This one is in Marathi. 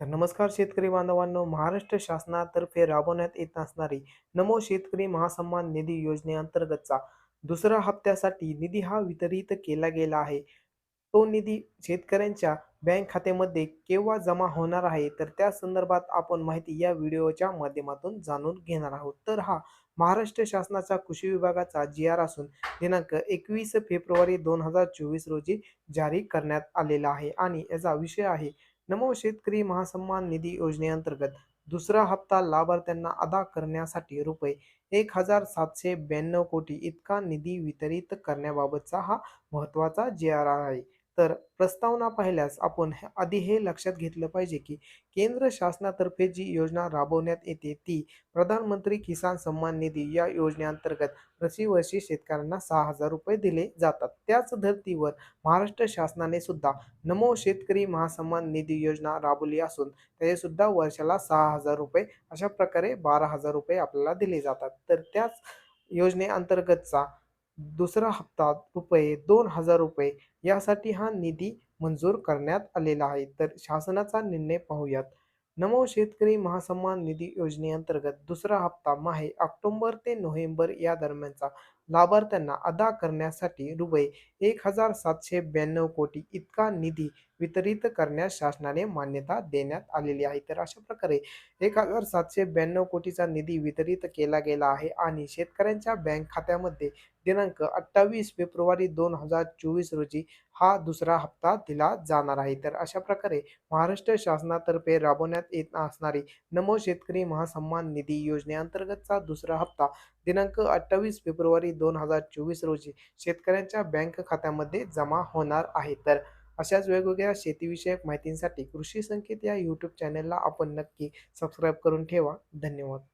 तर नमस्कार शेतकरी बांधवांनो महाराष्ट्र शासनातर्फे राबवण्यात येत असणारी नमो शेतकरी महासन्मान निधी योजनेअंतर्गतचा दुसऱ्या हप्त्यासाठी निधी हा वितरित केला गेला आहे. तो निधी शेतकऱ्यांच्या बँक खात्यामध्ये केव्हा जमा होणार आहे? तर त्या संदर्भात आपण माहिती या व्हिडिओच्या माध्यमातून जाणून घेणार आहोत. तर हा महाराष्ट्र शासनाचा कृषी विभागाचा जी आर असून दिनांक एकवीस फेब्रुवारी दोन हजार चोवीस रोजी जारी करण्यात आलेला आहे. आणि याचा विषय आहे नमो शेतकरी महासन्मान निधी योजनेअंतर्गत दुसरा हप्ता लाभार्थ्यांना अदा करण्यासाठी रुपये एक हजार सातशे ब्याण्णव कोटी इतका निधी वितरित करण्याबाबतचा हा महत्त्वाचा जी आर आहे. तर प्रस्तावना पाहिल्यास आपण आधी हे लक्षात घेतलं पाहिजे की केंद्र शासनातर्फे जी योजना राबवण्यात येते ती प्रधानमंत्री किसान सन्मान निधी या योजनेअंतर्गत प्रतिवर्षी शेतकऱ्यांना सहा हजार रुपये दिले जातात. त्याच धर्तीवर महाराष्ट्र शासनाने सुद्धा नमो शेतकरी महासन्मान निधी योजना राबवली असून त्याचे सुद्धा वर्षाला सहा हजार रुपये अशा प्रकारे बारा हजार रुपये आपल्याला दिले जातात. तर त्याच योजनेअंतर्गतचा दुसरा हप्ता रुपये दोन हजार रुपये यासाठी हा निधी मंजूर करण्यात आलेला आहे. तर शासनाचा निर्णय पाहूयात. नमो शेतकरी महासन्मान निधी योजनेअंतर्गत दुसरा हप्ता माहे ऑक्टोंबर ते नोव्हेंबर या दरम्यानचा. लाभार्थ्यांना अदा करण्यासाठी रुपये एक हजार सातशे ब्याण्णव कोटी इतका निधी वितरित करण्यास शासनाने मान्यता देण्यात आलेली आहे. तर अशा प्रकारे एक हजार सातशे ब्याण्णव कोटीचा निधी वितरित केला गेला आहे आणि शेतकऱ्यांच्या बँक खात्यामध्ये दिनांक अठ्ठावीस फेब्रुवारी दोन हजार चोवीस रोजी हा दुसरा हप्ता दिला जाणार आहे. तर अशा प्रकारे महाराष्ट्र शासनातर्फे राबवण्यात येत असणारी नमो शेतकरी महासन्मान निधी योजनेअंतर्गतचा दुसरा हप्ता दिनांक अठ्ठावीस फेब्रुवारी दोन हजार चोवीस रोजी शेतकऱ्यांच्या बँक खात्यामध्ये जमा होणार आहे. तर अशाच वेगवेगळ्या शेतीविषयक माहितींसाठी कृषी संकेत या यूट्यूब चॅनलला आपण नक्की सबस्क्राईब करून ठेवा. धन्यवाद.